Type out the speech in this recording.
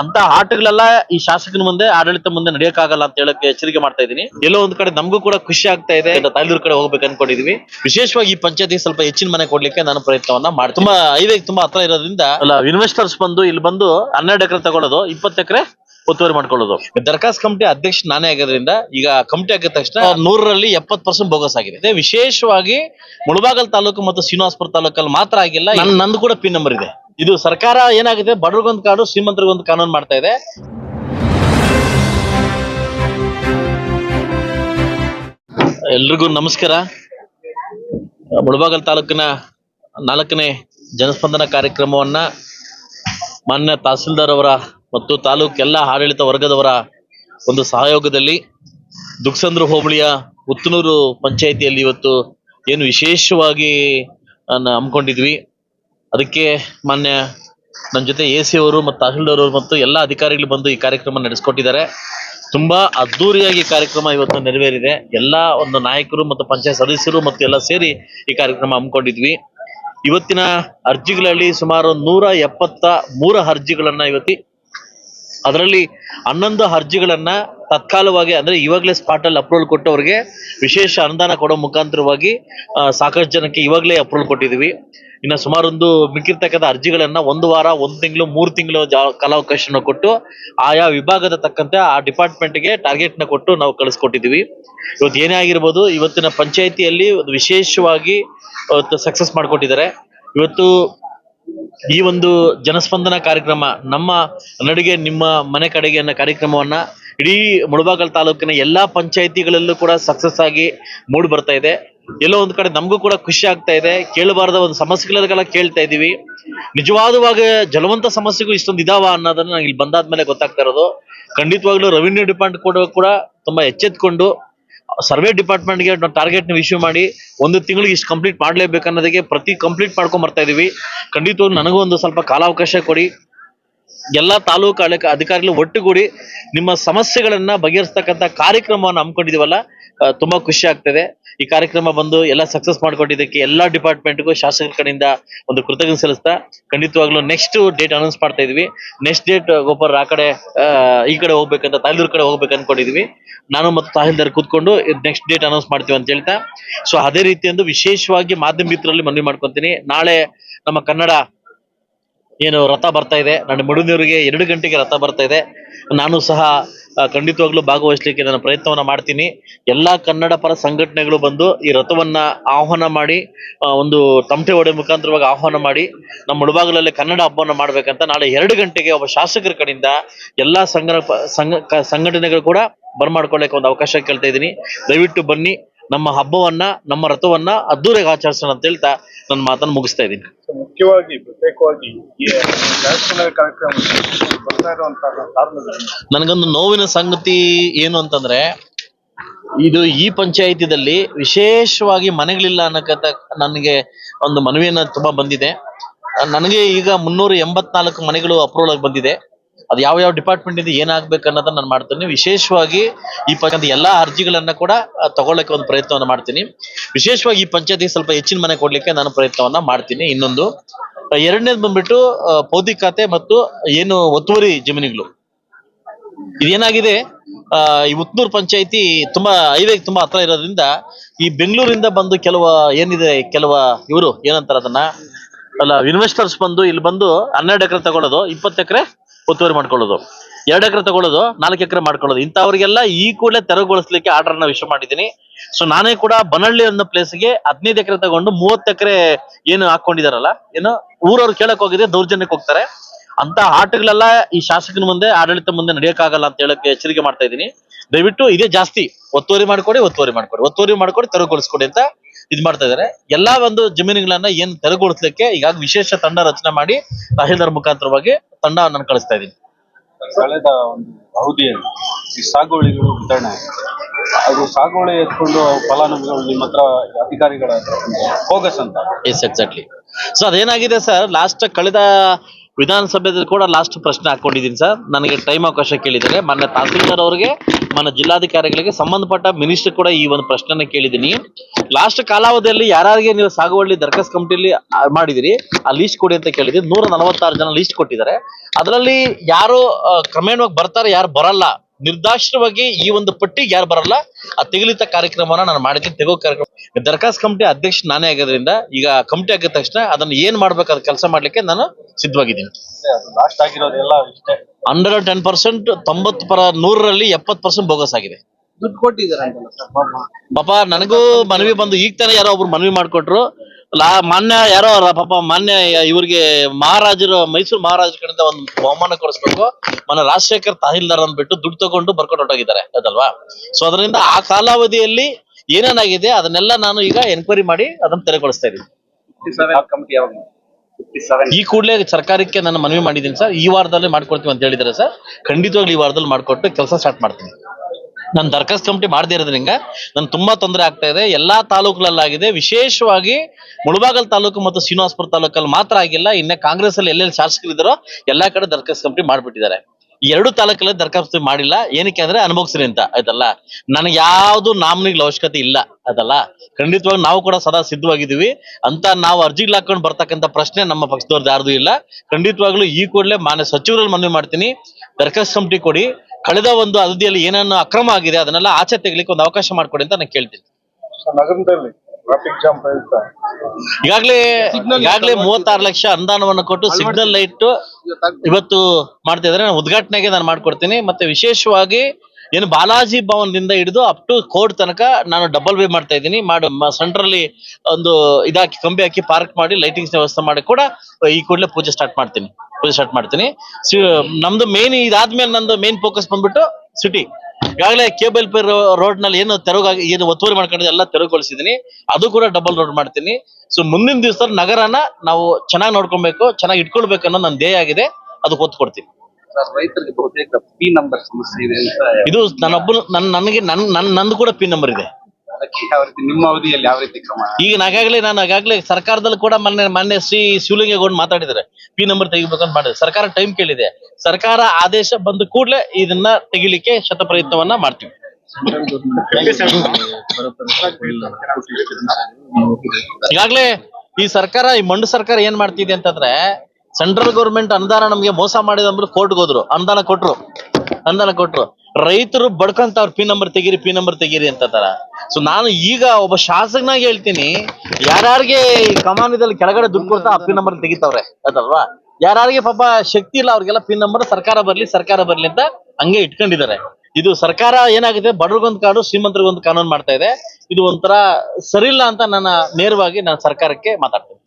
ಅಂತ ಆಟಗಳೆಲ್ಲ ಈ ಶಾಸಕನ ಮುಂದೆ ಆಡಳಿತ ಮುಂದೆ ನಡೆಯಕ್ಕಾಗಲ್ಲ ಅಂತ ಹೇಳಕ್ಕೆ ಎಚ್ಚರಿಕೆ ಮಾಡ್ತಾ ಇದೀನಿ ಎಲ್ಲೋ ಒಂದ್ ಕಡೆ ನಮಗೂ ಕೂಡ ಖುಷಿ ಆಗ್ತಾ ಇದೆ. ತಾಯ್ದೂರ್ ಕಡೆ ಹೋಗ್ಬೇಕು ಅನ್ಕೊಂಡಿದೀವಿ. ವಿಶೇಷವಾಗಿ ಈ ಪಂಚಾಯತಿ ಸ್ವಲ್ಪ ಹೆಚ್ಚಿನ ಮನೆ ಕೊಡ್ಲಿಕ್ಕೆ ನಾನು ಪ್ರಯತ್ನವನ್ನ ಮಾಡಿ ತುಂಬಾ ಹೈವೇ ತುಂಬಾ ಹತ್ರ ಇರೋದ್ರಿಂದ ಇನ್ವೆಸ್ಟರ್ಸ್ ಬಂದು, ಇಲ್ಲಿ ಬಂದು ಹನ್ನೆರಡು ಎಕರೆ ತಗೊಳ್ಳೋದು, ಇಪ್ಪತ್ತು ಎಕರೆ ಒತ್ತುವರಿ ಮಾಡ್ಕೊಳ್ಳೋದು. ದರ್ಖಾಸ್ ಕಮಿಟಿ ಅಧ್ಯಕ್ಷ ನಾನೇ ಆಗಿರೋದ್ರಿಂದ ಈಗ ಕಮಿಟಿ ಆಗಿದ ತಕ್ಷಣ ನೂರರಲ್ಲಿ ಎಪ್ಪತ್ ಪರ್ಸೆಂಟ್ ಬೋಗಸ್ ಆಗಿದೆ. ವಿಶೇಷವಾಗಿ ಮುಳಬಾಗಲ್ ತಾಲೂಕು ಮತ್ತು ಶ್ರೀನಿವಾಸಪುರ ತಾಲೂಕಲ್ಲಿ ಮಾತ್ರ ಆಗಿಲ್ಲ. ನಂದು ಕೂಡ ಪಿನ್ ನಂಬರ್ ಇದೆ. ಇದು ಸರ್ಕಾರ ಏನಾಗಿದೆ ಬಡವ್ರಿಗೊಂದು ಕಾಡು, ಶ್ರೀಮಂತರಿಗೊಂದು ಕಾನೂನು ಮಾಡ್ತಾ ಇದೆ. ಎಲ್ರಿಗೂ ನಮಸ್ಕಾರ. ಮುಳಬಾಗಲ್ ತಾಲೂಕಿನ ನಾಲ್ಕನೇ ಜನಸ್ಪಂದನ ಕಾರ್ಯಕ್ರಮವನ್ನ ಮಾನ್ಯ ತಹಸೀಲ್ದಾರ್ ಅವರ ಮತ್ತು ತಾಲೂಕ್ ಎಲ್ಲ ಆಡಳಿತ ವರ್ಗದವರ ಒಂದು ಸಹಯೋಗದಲ್ಲಿ ದುಕ್ಸಂದ್ರ ಹೋಬಳಿಯ ಉತ್ತನೂರು ಪಂಚಾಯಿತಿಯಲ್ಲಿ ಇವತ್ತು ಏನು ವಿಶೇಷವಾಗಿ ಹಮ್ಮಿಕೊಂಡಿದ್ವಿ. ಅದಕ್ಕೆ ಮಾನ್ಯ ನನ್ನ ಜೊತೆ ಎ ಸಿ ಅವರು ಮತ್ತು ತಹಸೀಲ್ದಾರ್ ಅವರು ಮತ್ತು ಎಲ್ಲ ಅಧಿಕಾರಿಗಳು ಬಂದು ಈ ಕಾರ್ಯಕ್ರಮ ನಡೆಸ್ಕೊಟ್ಟಿದ್ದಾರೆ. ತುಂಬಾ ಅದ್ದೂರಿಯಾಗಿ ಕಾರ್ಯಕ್ರಮ ಇವತ್ತು ನೆರವೇರಿದೆ. ಎಲ್ಲ ಒಂದು ನಾಯಕರು ಮತ್ತು ಪಂಚಾಯತ್ ಸದಸ್ಯರು ಮತ್ತು ಎಲ್ಲ ಸೇರಿ ಈ ಕಾರ್ಯಕ್ರಮ ಹಮ್ಮಿಕೊಂಡಿದ್ವಿ. ಇವತ್ತಿನ ಅರ್ಜಿಗಳಲ್ಲಿ ಸುಮಾರು ನೂರ ಎಪ್ಪತ್ತ ಮೂರ ಅರ್ಜಿಗಳನ್ನ ಇವತ್ತಿ ಅದರಲ್ಲಿ ಹನ್ನೊಂದು ಅರ್ಜಿಗಳನ್ನ ತತ್ಕಾಲವಾಗಿ ಅಂದ್ರೆ ಇವಾಗಲೇ ಸ್ಪಾಟ್ ಅಲ್ಲಿ ಅಪ್ರೂವಲ್ ಕೊಟ್ಟವ್ರಿಗೆ ವಿಶೇಷ ಅನುದಾನ ಕೊಡೋ ಮುಖಾಂತರವಾಗಿ ಸಾಕಷ್ಟು ಜನಕ್ಕೆ ಇವಾಗಲೇ ಅಪ್ರೂವಲ್ ಕೊಟ್ಟಿದೀವಿ. ಇನ್ನು ಸುಮಾರೊಂದು ಮಿಕ್ಕಿರ್ತಕ್ಕಂಥ ಅರ್ಜಿಗಳನ್ನ ಒಂದು ವಾರ, ಒಂದು ತಿಂಗಳು, ಮೂರು ತಿಂಗಳು ಕಾಲಾವಕಾಶನ ಕೊಟ್ಟು ಆಯಾ ವಿಭಾಗದ ತಕ್ಕಂತೆ ಆ ಡಿಪಾರ್ಟ್ಮೆಂಟ್ಗೆ ಟಾರ್ಗೆಟ್ನ ಕೊಟ್ಟು ನಾವು ಕಳಿಸ್ಕೊಟ್ಟಿದೀವಿ. ಇವತ್ತು ಏನೇ ಆಗಿರ್ಬೋದು, ಇವತ್ತಿನ ಪಂಚಾಯತಿಯಲ್ಲಿ ವಿಶೇಷವಾಗಿ ಇವತ್ತು ಸಕ್ಸಸ್ ಮಾಡ್ಕೊಟ್ಟಿದ್ದಾರೆ. ಇವತ್ತು ಈ ಒಂದು ಜನಸ್ಪಂದನ ಕಾರ್ಯಕ್ರಮ ನಮ್ಮ ನಡಿಗೆ, ನಿಮ್ಮ ಮನೆ ಕಡೆಗೆ ಅನ್ನೋ ಕಾರ್ಯಕ್ರಮವನ್ನ ಇಡೀ ಮುಳಬಾಗಲ್ ತಾಲೂಕಿನ ಎಲ್ಲಾ ಪಂಚಾಯತಿಗಳಲ್ಲೂ ಕೂಡ ಸಕ್ಸಸ್ ಆಗಿ ಮೂಡ್ ಬರ್ತಾ ಇದೆ. ಎಲ್ಲೋ ಒಂದ್ ಕಡೆ ನಮಗೂ ಕೂಡ ಖುಷಿ ಆಗ್ತಾ ಇದೆ. ಕೇಳಬಾರದ ಒಂದು ಸಮಸ್ಯೆಗಳಿಗೆಲ್ಲ ಕೇಳ್ತಾ ಇದೀವಿ. ನಿಜವಾದವಾಗ ಜಲವಂತ ಸಮಸ್ಯೆಗೂ ಇಷ್ಟೊಂದು ಇದಾವ ಅನ್ನೋದನ್ನ ನಂಗೆ ಇಲ್ಲಿ ಬಂದಾದ್ಮೇಲೆ ಗೊತ್ತಾಗ್ತಾ ಇರೋದು. ಖಂಡಿತವಾಗ್ಲೂ ರೆವಿನ್ಯೂ ಡಿಪಾರ್ಟ್ಮೆಂಟ್ ಕೂಡ ತುಂಬಾ ಎಚ್ಚೆತ್ಕೊಂಡು ಸರ್ವೆ ಡಿಪಾರ್ಟ್ಮೆಂಟ್ಗೆ ಟಾರ್ಗೆಟ್ನ ಇಶ್ಯೂ ಮಾಡಿ ಒಂದು ತಿಂಗಳಿಗೆ ಇಷ್ಟು ಕಂಪ್ಲೀಟ್ ಮಾಡ್ಲೇಬೇಕು ಅನ್ನೋದಕ್ಕೆ ಪ್ರತಿ ಕಂಪ್ಲೀಟ್ ಮಾಡ್ಕೊಂಡ್ ಬರ್ತಾ ಇದೀವಿ. ಖಂಡಿತವಾಗ್ಲೂ ನನಗೂ ಒಂದು ಸ್ವಲ್ಪ ಕಾಲಾವಕಾಶ ಕೊಡಿ. ಎಲ್ಲಾ ತಾಲೂಕು ಅಧಿಕ- ಅಧಿಕಾರಿಗಳು ಒಟ್ಟುಗೂಡಿ ನಿಮ್ಮ ಸಮಸ್ಯೆಗಳನ್ನ ಬಗೆಹರಿಸ್ತಕ್ಕಂಥ ಕಾರ್ಯಕ್ರಮವನ್ನು ಹಮ್ಮಿಕೊಂಡಿದೀವಲ್ಲ ತುಂಬಾ ಖುಷಿ ಆಗ್ತದೆ. ಈ ಕಾರ್ಯಕ್ರಮ ಬಂದು ಎಲ್ಲ ಸಕ್ಸಸ್ ಮಾಡ್ಕೊಂಡಿದ್ದಕ್ಕೆ ಎಲ್ಲಾ ಡಿಪಾರ್ಟ್ಮೆಂಟ್ಗೂ ಶಾಸಕರ ಕಡೆಯಿಂದ ಒಂದು ಕೃತಜ್ಞತೆ ಸಲ್ಲಿಸ್ತಾ, ಖಂಡಿತವಾಗ್ಲೂ ನೆಕ್ಸ್ಟ್ ಡೇಟ್ ಅನೌನ್ಸ್ ಮಾಡ್ತಾ ಇದೀವಿ ನೆಕ್ಸ್ಟ್ ಡೇಟ್ ಗೋಪರ್ ಆ ಕಡೆ ಈ ಕಡೆ ಹೋಗ್ಬೇಕಂತ ತಹಲ್ದೂರ್ ಕಡೆ ಹೋಗ್ಬೇಕು ಅನ್ಕೊಂಡಿದೀವಿ ನಾನು ಮತ್ತು ತಾಹಿಲ್ದಾರ್ ಕೂತ್ಕೊಂಡು ನೆಕ್ಸ್ಟ್ ಡೇಟ್ ಅನೌನ್ಸ್ ಮಾಡ್ತೀವಿ ಅಂತ ಹೇಳ್ತಾ ಸೊ ಅದೇ ರೀತಿ ಒಂದು ವಿಶೇಷವಾಗಿ ಮಾಧ್ಯಮ ಮಿತ್ರರಲ್ಲಿ ಮನವಿ ಮಾಡ್ಕೊಂತೀನಿ. ನಾಳೆ ನಮ್ಮ ಕನ್ನಡ ಏನು ರಥ ಬರ್ತಾ ಇದೆ. ನನ್ನ ಮಡುನೂರಿಗೆ ಎರಡು ಗಂಟೆಗೆ ರಥ ಬರ್ತಾ ಇದೆ. ನಾನು ಸಹ ಖಂಡಿತವಾಗ್ಲೂ ಭಾಗವಹಿಸ್ಲಿಕ್ಕೆ ನಾನು ಪ್ರಯತ್ನವನ್ನ ಮಾಡ್ತೀನಿ. ಎಲ್ಲಾ ಕನ್ನಡ ಪರ ಸಂಘಟನೆಗಳು ಬಂದು ಈ ರಥವನ್ನ ಆಹ್ವಾನ ಮಾಡಿ ಒಂದು ತಮಟೆ ಒಡೆ ಮುಖಾಂತರವಾಗಿ ಆಹ್ವಾನ ಮಾಡಿ, ನಮ್ಮ ಮುಳುಬಾಗಲಲ್ಲಿ ಕನ್ನಡ ಹಬ್ಬವನ್ನು ಮಾಡ್ಬೇಕಂತ ನಾಳೆ ಎರಡು ಗಂಟೆಗೆ ಒಬ್ಬ ಶಾಸಕರ ಕಡೆಯಿಂದ ಎಲ್ಲಾ ಸಂಘ ಸಂಘ ಸಂಘಟನೆಗಳು ಕೂಡ ಬರ್ಮಾಡ್ಕೊಳ್ಳಕ್ಕೆ ಒಂದು ಅವಕಾಶ ಕೇಳ್ತಾ ಇದ್ದೀನಿ. ದಯವಿಟ್ಟು ಬನ್ನಿ. ನಮ್ಮ ಹಬ್ಬವನ್ನ ನಮ್ಮ ರಥವನ್ನ ಅದ್ದೂರಿಯಾಗಿ ಆಚರಿಸೋಣ ಅಂತ ಹೇಳ್ತಾ ನನ್ನ ಮಾತನ್ನು ಮುಗಿಸ್ತಾ ಇದ್ದೀನಿ. ಮುಖ್ಯವಾಗಿ ಪ್ರತ್ಯೇಕವಾಗಿ ನನಗೊಂದು ನೋವಿನ ಸಂಗತಿ ಏನು ಅಂತಂದ್ರೆ ಇದು ಈ ಪಂಚಾಯತಿದಲ್ಲಿ ವಿಶೇಷವಾಗಿ ಮನೆಗಳಿಲ್ಲ ಅನ್ನಕಂತ ನನಗೆ ಒಂದು ಮನವಿಯನ್ನ ತುಂಬಾ ಬಂದಿದೆ. ನನಗೆ ಈಗ ಮುನ್ನೂರ ಎಂಬತ್ನಾಲ್ಕು ಮನೆಗಳು ಅಪ್ರೂವಲ್ ಆಗಿ ಬಂದಿದೆ. ಅದು ಯಾವ ಯಾವ ಡಿಪಾರ್ಟ್ಮೆಂಟ್ ಇಂದ ಏನಾಗ್ಬೇಕು ಅನ್ನೋದನ್ನ ನಾನು ಮಾಡ್ತೀನಿ. ವಿಶೇಷವಾಗಿ ಈ ಪಂಚಾಯತ್ ಎಲ್ಲಾ ಅರ್ಜಿಗಳನ್ನ ಕೂಡ ತಗೊಳ್ಳಕ್ಕೆ ಒಂದು ಪ್ರಯತ್ನವನ್ನ ಮಾಡ್ತೀನಿ. ವಿಶೇಷವಾಗಿ ಈ ಪಂಚಾಯತಿ ಸ್ವಲ್ಪ ಹೆಚ್ಚಿನ ಮನೆ ಕೊಡ್ಲಿಕ್ಕೆ ನಾನು ಪ್ರಯತ್ನವನ್ನ ಮಾಡ್ತೀನಿ. ಇನ್ನೊಂದು, ಎರಡನೇದು ಬಂದ್ಬಿಟ್ಟು ಪೌದಿ ಖಾತೆ ಮತ್ತು ಏನು ಒತ್ತುವರಿ ಜಮೀನುಗಳು. ಇದೇನಾಗಿದೆ? ಈ ಉತ್ನೂರ್ ಪಂಚಾಯತಿ ತುಂಬಾ, ಹೈವೇ ತುಂಬಾ ಹತ್ರ ಇರೋದ್ರಿಂದ ಈ ಬೆಂಗಳೂರಿಂದ ಬಂದು ಕೆಲವ, ಏನಿದೆ ಕೆಲವ ಇವರು ಏನಂತಾರ ಅದನ್ನ? ಅಲ್ಲ, ಇನ್ವೆಸ್ಟರ್ಸ್ ಬಂದು ಇಲ್ಲಿ ಬಂದು ಹನ್ನೆರಡು ಎಕರೆ ತಗೊಳ್ಳೋದು, ಇಪ್ಪತ್ತು ಎಕರೆ? ಒತ್ತುವರಿ ಮಾಡ್ಕೊಳ್ಳೋದು. ಎರಡು ಎಕರೆ ತಗೊಳ್ಳೋದು, ನಾಲ್ಕು ಎಕರೆ ಮಾಡ್ಕೊಳ್ಳೋದು. ಇಂಥವ್ರಿಗೆಲ್ಲ ಈ ಕೂಡಲೇ ತೆರವುಗೊಳಿಸ್ಲಿಕ್ಕೆ ಆರ್ಡರ್ನ ವಿಷಯ ಮಾಡಿದ್ದೀನಿ. ಸೊ ನಾನೇ ಕೂಡ ಬನಹಳ್ಳಿ ಅನ್ನೋ ಪ್ಲೇಸ್ಗೆ ಹದಿನೈದು ಎಕರೆ ತಗೊಂಡು ಮೂವತ್ತು ಎಕರೆ ಏನು ಹಾಕೊಂಡಿದಾರಲ್ಲ, ಏನು ಊರವ್ರು ಕೇಳಕ್ ಹೋಗಿದ್ರೆ ದೌರ್ಜನ್ಯಕ್ಕೆ ಹೋಗ್ತಾರೆ. ಅಂತ ಆಟಗಳೆಲ್ಲ ಈ ಶಾಸಕನ ಮುಂದೆ, ಆಡಳಿತ ಮುಂದೆ ನಡೆಯಕ್ಕಾಗಲ್ಲ ಅಂತ ಹೇಳಕ್ಕೆ ಎಚ್ಚರಿಕೆ ಮಾಡ್ತಾ ಇದ್ದೀನಿ. ದಯವಿಟ್ಟು ಇದೇ ಜಾಸ್ತಿ, ಒತ್ತುವರಿ ಮಾಡ್ಕೊಡಿ ಒತ್ತುವರಿ ಮಾಡ್ಕೊಡಿ ಒತ್ತುವರಿ ಮಾಡ್ಕೊಡಿ, ತೆರವುಗೊಳಿಸ್ಕೊಡಿ ಅಂತ ಇದ್ ಮಾಡ್ತಾ ಇದಾರೆ ಎಲ್ಲಾ ಒಂದು ಜಮೀನುಗಳನ್ನ ಏನ್ ತೆರವುಗೊಳಿಸ್ಲಿಕ್ಕೆ ಈಗಾಗ ವಿಶೇಷ ತಂಡ ರಚನೆ ಮಾಡಿ ತಹಸೀಲ್ದಾರ್ ಮುಖಾಂತರವಾಗಿ ತಂಡ ನಾನು ಕಳಿಸ್ತಾ ಇದ್ದೀನಿ ಕಳೆದ ಒಂದು ಅವಧಿಯಲ್ಲಿ ಈ ಸಾಗುವಳಿಗಳು ವಿತರಣೆ ಆಗಿದೆ. ಅದು ಸಾಗುವಳಿ ಎತ್ಕೊಂಡು ಫಲಾನುಭವಿಗಳು ನಿಮ್ಮ ಹತ್ರ ಅಧಿಕಾರಿಗಳ ಹೋಗಸ್ ಫೋಕಸ್ ಅಂತ ಎಸ್ ಎಕ್ಸಾಕ್ಟ್ಲಿ ಸೊ ಅದೇನಾಗಿದೆ ಸರ್ ಲಾಸ್ಟ್ ಕಳೆದ ವಿಧಾನಸಭೆದಲ್ಲಿ ಕೂಡ ಲಾಸ್ಟ್ ಪ್ರಶ್ನೆ ಹಾಕೊಂಡಿದ್ದೀನಿ ಸರ್. ನನಗೆ ಟೈಮ್ ಅವಕಾಶ ಕೇಳಿದ್ದಾರೆ ಮೊನ್ನೆ ತಹಸೀಲ್ದಾರ್ ಅವರಿಗೆ ಮನ ಜಿಲ್ಲಾಧಿಕಾರಿಗಳಿಗೆ ಸಂಬಂಧಪಟ್ಟ ಮಿನಿಸ್ಟರ್ ಕೂಡ ಈ ಒಂದು ಪ್ರಶ್ನೆನ ಕೇಳಿದ್ದೀನಿ. ಲಾಸ್ಟ್ ಕಾಲಾವಧಿಯಲ್ಲಿ ಯಾರಿಗೆ ನೀವು ಸಾಗುವಳ್ಳಿ ದರ್ಖಾಸ್ ಕಮಿಟಿಲಿ ಮಾಡಿದಿರಿ, ಆ ಲೀಸ್ಟ್ ಕೊಡಿ ಅಂತ ಕೇಳಿದ್ದೀನಿ. ನೂರ ನಲವತ್ತಾರು ಜನ ಲೀಸ್ಟ್ ಕೊಟ್ಟಿದ್ದಾರೆ. ಅದರಲ್ಲಿ ಯಾರು ಕ್ರಮೇಣವಾಗಿ ಬರ್ತಾರೆ, ಯಾರು ಬರಲ್ಲ, ನಿರ್ದಾಕ್ಷಿಣ್ಯವಾಗಿ ಈ ಒಂದು ಪಟ್ಟಿಗೆ ಯಾರು ಬರಲ್ಲ, ಆ ತೆಗಲಿತ ಕಾರ್ಯಕ್ರಮನ ನಾನು ಮಾಡಿದ್ದೀನಿ ತೆಗೋ ಕಾರ್ಯಕ್ರಮ. ದರ್ಖಾಸ್ ಕಮಿಟಿ ಅಧ್ಯಕ್ಷ ನಾನೇ ಆಗೋದ್ರಿಂದ ಈಗ ಕಮಿಟಿ ಆಗಿದ ತಕ್ಷಣ ಅದನ್ನ ಏನ್ ಮಾಡ್ಬೇಕು, ಅದ್ ಕೆಲಸ ಮಾಡ್ಲಿಕ್ಕೆ ನಾನು ಸಿದ್ಧವಾಗಿದ್ದೀನಿ. ಅಂಡರ್ ಲಾಸ್ಟ್ ಆಗಿರೋದೆಲ್ಲ ಇಷ್ಟೇ. ಹಂಡ್ರೆಡ್ ಟೆನ್ ಪರ್ಸೆಂಟ್ ತೊಂಬತ್ ಪರ ನೂರರಲ್ಲಿ ಎಪ್ಪತ್ತು ಪರ್ಸೆಂಟ್ ಬೋಗಸ್ ಆಗಿದೆ. ದುಡ್ಡು ಕೊಟ್ಟಿದ್ದಾರೆ ಪಾಪ. ನನಗೂ ಮನವಿ ಬಂದು ಈಗ ತಾನೇ ಯಾರೋ ಒಬ್ರು ಮನವಿ ಮಾಡಿಕೊಟ್ರು. ಲಾ ಮಾನ್ಯ ಯಾರೋ ಅವ್ರ ಪಾಪ ಮಾನ್ಯ ಇವ್ರಿಗೆ ಮಹಾರಾಜರು ಮೈಸೂರು ಮಹಾರಾಜರ ಕಡೆಯಿಂದ ಒಂದು ಬಹುಮಾನ ಕೊಡಿಸ್ಬೇಕು. ಮನ ರಾಜಶೇಖರ್ ತಹೀಲ್ದಾರ್ ಅಂದ್ಬಿಟ್ಟು ದುಡ್ಡು ತಗೊಂಡು ಬರ್ಕೊಂಡು ಹೊರಟೋಗಿದ್ದಾರೆ. ಅದಲ್ವಾ? ಸೊ ಅದರಿಂದ ಆ ಕಾಲಾವಧಿಯಲ್ಲಿ ಏನೇನಾಗಿದೆ ಅದನ್ನೆಲ್ಲ ನಾನು ಈಗ ಎನ್ಕ್ವೈರಿ ಮಾಡಿ ಅದನ್ನ ತೆರೆಗೊಳಿಸ್ತಾ ಇದ್ದೀನಿ. ಕಮಿಟಿ ಯಾವಾಗ ಈ ಕೂಡಲೇ ಸರ್ಕಾರಕ್ಕೆ ನಾನು ಮನವಿ ಮಾಡಿದ್ದೀನಿ ಸರ್. ಈ ವಾರದಲ್ಲಿ ಮಾಡ್ಕೊಡ್ತೀವಿ ಅಂತ ಹೇಳಿದ್ರೆ ಸರ್. ಖಂಡಿತವಾಗ್ಲೂ ಈ ವಾರದಲ್ಲಿ ಮಾಡ್ಕೊಟ್ಟು ಕೆಲಸ ಸ್ಟಾರ್ಟ್ ಮಾಡ್ತೀನಿ. ನಾನು ದರ್ಖಾಸ್ತು ಕಮಿಟಿ ಮಾಡದೇ ಇರೋದ್ರಿಂದ ನನ್ ತುಂಬಾ ತೊಂದರೆ ಆಗ್ತಾ ಇದೆ. ಎಲ್ಲಾ ತಾಲೂಕುಗಳಲ್ಲಾಗಿದೆ. ವಿಶೇಷವಾಗಿ ಮುಳಬಾಗಲ್ ತಾಲೂಕು ಮತ್ತು ಶ್ರೀನಿವಾಸಪುರ ತಾಲೂಕಲ್ಲಿ ಮಾತ್ರ ಆಗಿಲ್ಲ. ಇನ್ನೇ ಕಾಂಗ್ರೆಸ್ ಅಲ್ಲಿ ಎಲ್ಲೆಲ್ಲಿ ಶಾಸಕರಿದ್ದಾರೋ ಎಲ್ಲಾ ಕಡೆ ದರ್ಖಾಸ್ತು ಕಮಿಟಿ ಮಾಡ್ಬಿಟ್ಟಿದ್ದಾರೆ. ಎರಡು ತಾಲೂಕಲ್ಲಿ ದರ್ಖಾಸ್ತು ಮಾಡಿಲ್ಲ. ಏನಕ್ಕೆ ಅಂದ್ರೆ ಅನುಭವಿಸ್ರಿ ಅಂತ, ಆಯ್ತಲ್ಲ? ನನಗೆ ಯಾವ್ದು ನಾಮನಿಗೆ ಅವಶ್ಯಕತೆ ಇಲ್ಲ ಅದಲ್ಲ ಖಂಡಿತವಾಗಿ ನಾವು ಕೂಡ ಸದಾ ಸಿದ್ಧವಾಗಿದ್ದೀವಿ. ಅಂತ ನಾವು ಅರ್ಜಿಗಳು ಹಾಕೊಂಡು ಬರ್ತಕ್ಕಂಥ ಪ್ರಶ್ನೆ ನಮ್ಮ ಪಕ್ಷದವ್ರದ್ದು ಯಾರ್ದು ಇಲ್ಲ. ಖಂಡಿತವಾಗ್ಲೂ ಈ ಕೂಡಲೇ ಮಾನ್ಯ ಸಚಿವರಲ್ಲಿ ಮನವಿ ಮಾಡ್ತೀನಿ. ದರಖಾಸ್ತು ಕಮಿಟಿ ಕೊಡಿ. ಕಳೆದ ಒಂದು ಅವಧಿಯಲ್ಲಿ ಏನೇನು ಅಕ್ರಮ ಆಗಿದೆ, ಅದನ್ನೆಲ್ಲ ಆಚೆ ತೆಗಲಿಕ್ಕೆ ಒಂದು ಅವಕಾಶ ಮಾಡ್ಕೊಡಿ ಅಂತ ನಾನು ಕೇಳ್ತೀನಿ. ನಗರದಲ್ಲಿ ಈಗಾಗಲೇ ಈಗಾಗಲೇ ಮೂವತ್ತಾರು ಲಕ್ಷ ಅನುದಾನವನ್ನು ಕೊಟ್ಟು ಸಿಗ್ನಲ್ ಲೈಟ್ ಇವತ್ತು ಮಾಡ್ತಾ ಇದ್ರೆ ನಾನು ಉದ್ಘಾಟನೆಗೆ ನಾನು ಮಾಡ್ಕೊಡ್ತೀನಿ. ಮತ್ತೆ ವಿಶೇಷವಾಗಿ ಏನು ಬಾಲಾಜಿ ಭವನದಿಂದ ಹಿಡಿದು ಅಪ್ ಟು ಕೋರ್ಟ್ ತನಕ ನಾನು ಡಬಲ್ ವೇ ಮಾಡ್ತಾ ಇದ್ದೀನಿ. ಮಾಡಿ ಸೆಂಟ್ರಲ್ಲಿ ಒಂದು ಇದಾಕಿ ಕಂಬಿ ಹಾಕಿ ಪಾರ್ಕ್ ಮಾಡಿ ಲೈಟಿಂಗ್ಸ್ ವ್ಯವಸ್ಥೆ ಮಾಡಿ ಕೂಡ ಈ ಕೂಡಲೇ ಪೂಜೆ ಸ್ಟಾರ್ಟ್ ಮಾಡ್ತೀನಿ. ಪೂಜೆ ಸ್ಟಾರ್ಟ್ ಮಾಡ್ತೀನಿ. ಸಿ- ನಮ್ದು ಮೇನ್ ಇದಾದ್ಮೇಲೆ ನಂದು ಮೇನ್ ಫೋಕಸ್ ಬಂದ್ಬಿಟ್ಟು ಸಿಟಿ ಈಗಾಗಲೇ ಕೇಬಲ್ ಪೇರ್ ರೋಡ್ನಲ್ಲಿ ಏನು ತೆರವಾಗಿ ಏನು ಒತ್ತುವರಿ ಮಾಡ್ಕೊಂಡಿದೆ ಎಲ್ಲ ತೆರವುಗೊಳಿಸಿದೀನಿ. ಅದು ಕೂಡ ಡಬಲ್ ರೋಡ್ ಮಾಡ್ತೀನಿ. ಸೊ ಮುಂದಿನ ದಿವಸ ನಗರನ ನಾವು ಚೆನ್ನಾಗಿ ನೋಡ್ಕೊಬೇಕು ಚೆನ್ನಾಗಿ ಇಟ್ಕೊಳ್ಬೇಕು ಅನ್ನೋ ನನ್ನ ಧ್ಯೇಯ ಆಗಿದೆ. ಅದು ಒತ್ತು ಕೊಡ್ತೀನಿ. ರೈತರಿಗೆ ಬಹುತೇಕ ಪಿ ನಂಬರ್ ಸಮಸ್ಯೆ ಇದೆ ಇದು ನನ್ನೊಬ್ಬ ನನ್ ನನಗೆ ನನ್ ನನ್ ನಂದು ಕೂಡ ಪಿನ್ ನಂಬರ್ ಇದೆ. ರೀತಿ ನಿಮ್ಮ ಅವಧಿಯಲ್ಲಿ ಯಾವ ರೀತಿ ಕ್ರಮ? ಈಗ ನಾಗಾಗ್ಲೇ ನಾನು ಆಗಾಗ್ಲೇ ಸರ್ಕಾರದಲ್ಲಿ ಕೂಡ ಮೊನ್ನೆ ಮೊನ್ನೆ ಶ್ರೀ ಶಿವಲಿಂಗೇಗೌಡ ಮಾತಾಡಿದ್ರೆ ಪಿ ನಂಬರ್ ತೆಗಿಬೇಕಂತ ಮಾಡಿದ್ರೆ ಸರ್ಕಾರ ಟೈಮ್ ಕೇಳಿದೆ. ಸರ್ಕಾರ ಆದೇಶ ಬಂದ ಕೂಡಲೇ ಇದನ್ನ ತೆಗಿಲಿಕ್ಕೆ ಶತ ಪ್ರಯತ್ನವನ್ನ ಮಾಡ್ತೀವಿ. ಈಗಾಗ್ಲೇ ಈ ಸರ್ಕಾರ, ಈ ಮಂಡು ಸರ್ಕಾರ ಏನ್ ಮಾಡ್ತಿದೆ ಅಂತಂದ್ರೆ ಸೆಂಟ್ರಲ್ ಗೌರ್ಮೆಂಟ್ ಅನುದಾನ ನಮ್ಗೆ ಮೋಸ ಮಾಡಿದ ಕೋರ್ಟ್ ಕೋರ್ಟ್ಗೆ ಹೋದ್ರು. ಅನುದಾನ ಕೊಟ್ರು. ಅನುದಾನ ಕೊಟ್ರು. ರೈತರು ಬಡ್ಕಂತ ಅವ್ರ ಪಿ ನಂಬರ್ ತೆಗೀರಿ ಪಿ ನಂಬರ್ ತೆಗೀರಿ ಅಂತಾರ ಸೊ ನಾನು ಈಗ ಒಬ್ಬ ಶಾಸಕನಾಗ ಹೇಳ್ತೀನಿ, ಯಾರ್ಯಾರಿಗೆ ಕಮಾನದಲ್ಲಿ ಕೆಳಗಡೆ ದುಡ್ಡು ಕೊಡ್ತಾ ಆ ಪಿ ನಂಬರ್ ತೆಗಿತಾವ್ರೆ ಅದಲ್ವಾ ಯಾರ್ಯಾರಿಗೆ ಪಾಪ ಶಕ್ತಿ ಇಲ್ಲ, ಅವ್ರಿಗೆಲ್ಲ ಪಿನ್ ನಂಬರ್ ಸರ್ಕಾರ ಬರ್ಲಿ ಸರ್ಕಾರ ಬರ್ಲಿ ಅಂತ ಹಂಗೆ ಇಟ್ಕೊಂಡಿದ್ದಾರೆ. ಇದು ಸರ್ಕಾರ ಏನಾಗಿದೆ ಬಡವ್ರಿಗೊಂದು ಕಾಡು, ಶ್ರೀಮಂತರಿಗೊಂದು ಕಾನೂನು ಮಾಡ್ತಾ ಇದೆ. ಇದು ಒಂಥರ ಸರಿಯಿಲ್ಲ ಅಂತ ನನ್ನ ನೇರವಾಗಿ ನಾನು ಸರ್ಕಾರಕ್ಕೆ ಮಾತಾಡ್ತೇನೆ.